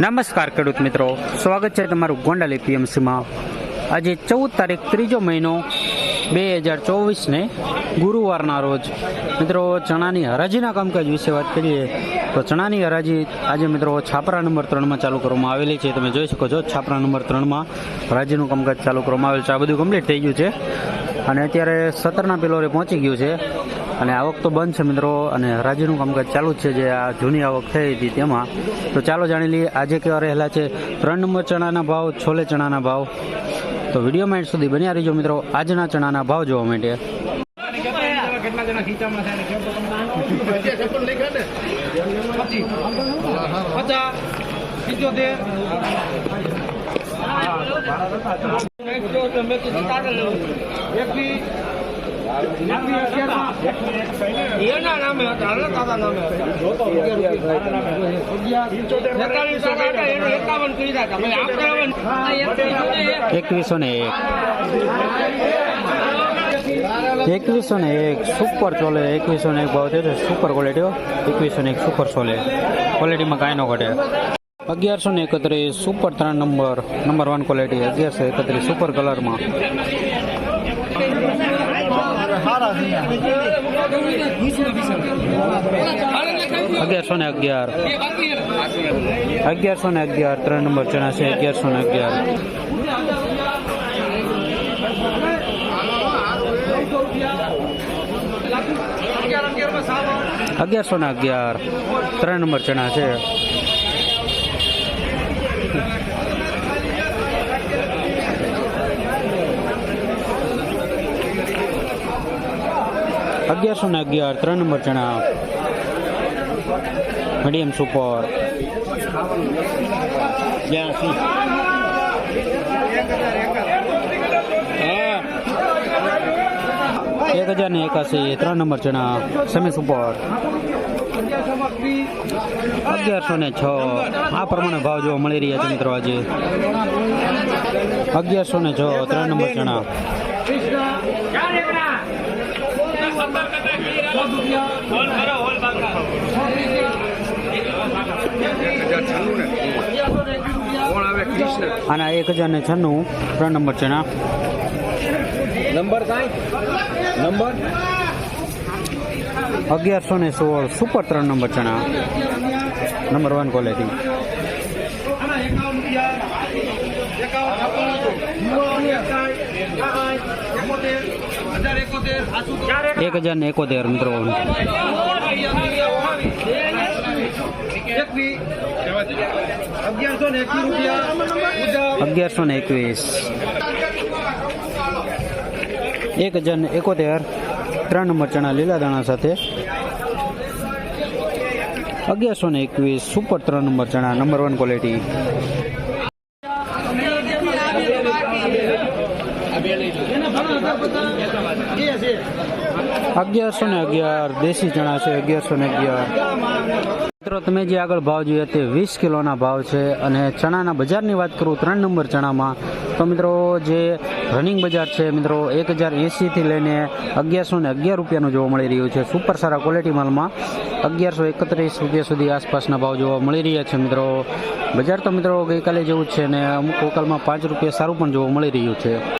નમસ્કાર ખેડૂત મિત્રો. સ્વાગત છે તમારું ગોંડલ એપીએમસીમાં. આજે ચૌદ તારીખ ત્રીજો મહિનો બે હજાર ચોવીસને ગુરુવારના રોજ. મિત્રો, ચણાની હરાજીના કામકાજ વિશે વાત કરીએ, તો ચણાની હરાજી આજે મિત્રો છાપરા નંબર ત્રણમાં ચાલુ કરવામાં આવેલી છે. તમે જોઈ શકો છો, છાપરા નંબર ત્રણમાં હરાજીનું કામકાજ ચાલુ કરવામાં આવેલ છે. આ બધું કમ્પ્લીટ થઈ ગયું છે. અને અત્યારે સત્તરના પિલોરે પહોંચી ગયું છે. અને આવક તો બંધ છે મિત્રો, અને હરાજીનું કામકાજ ચાલુ છે જે આ જૂની આવક થઈ હતી તેમાં. તો ચાલો જાણી લઈએ, આજે કેવા રહેલા છે? ત્રણ નંબર ચણાના ભાવ, છોલે ચણાના ભાવ. તો વિડીયોમાં એન્ડ સુધી બન્યા રહીજો મિત્રો, આજના ચણાના ભાવ જોવા માટે. પચાસ. એકવીસો ને એક. એકવીસો ને એક સુપર ચોલે એકવીસો ને એક ભાવ છે. સુપર ક્વોલિટીઓ એકવીસો ને એક સુપર ચોલે ક્વોલિટીમાં કાંઈ ન ઘટે. અગિયારસો ને એકત્રીસ સુપર ત્રણ નંબર નંબર વન ક્વોલિટી અગિયારસો એકત્રીસ સુપર કલરમાં અગિયારસો ને અગિયાર. અગિયારસો ને અગિયાર, ત્રણ નંબર ચણા છે અગિયારસો ને અગિયાર. અગિયારસો ને અગિયાર, ત્રણ નંબર ચણા છે અગિયારસો ને અગિયાર ત્રણ નંબર ચણા મીડિયમ સુપર. એક હજાર ને એકાસી ત્રણ નંબર ચણા સમી સુપર. અગિયારસો ને છ. આ પ્રમાણે ભાવ જોવા મળી રહ્યા છે મિત્રો આજે. અગિયારસો ને છ ત્રણ નંબર ચણા આના એક હજાર ને છન્નું ત્રણ નંબર ચણા નંબર કાંઈ નંબર અગિયારસો ને સોળ સુપર ત્રણ નંબર ચણા નંબર વન ક્વોલિટી એક હજાર ને એકોતેર મિત્રો અગિયારસો ને એકવીસ. એક હજાર ને એકોતેર, ત્રણ નંબર ચણા લીલા દાણા સાથે. અગિયારસો ને એકવીસ, સુપર ત્રણ નંબર ચણા નંબર વન ક્વોલિટી અગિયારસો ને અગિયાર, દેશી ચણા છે, અગિયારસો ને અગિયાર. મિત્રો, તમે જે આગળ ભાવ જોઈએ તે વીસ કિલોના ભાવ છે અને ચણાના બજારની વાત કરું ત્રણ નંબર ચણામાં, તો મિત્રો, જે રનિંગ બજાર છે, મિત્રો, એક હજાર એંસીથી લઈને અગિયારસો ને અગિયાર રૂપિયાનું જોવા મળી રહ્યું છે. સુપર સારા ક્વોલિટી માલમાં અગિયારસો એકત્રીસ રૂપિયા સુધી આસપાસના ભાવ જોવા મળી રહ્યા છે, મિત્રો. બજાર તો, મિત્રો, ગઈકાલે જેવું જ છે અને અમુક વોકાલમાં પાંચ રૂપિયા સારું પણ જોવા મળી રહ્યું છે.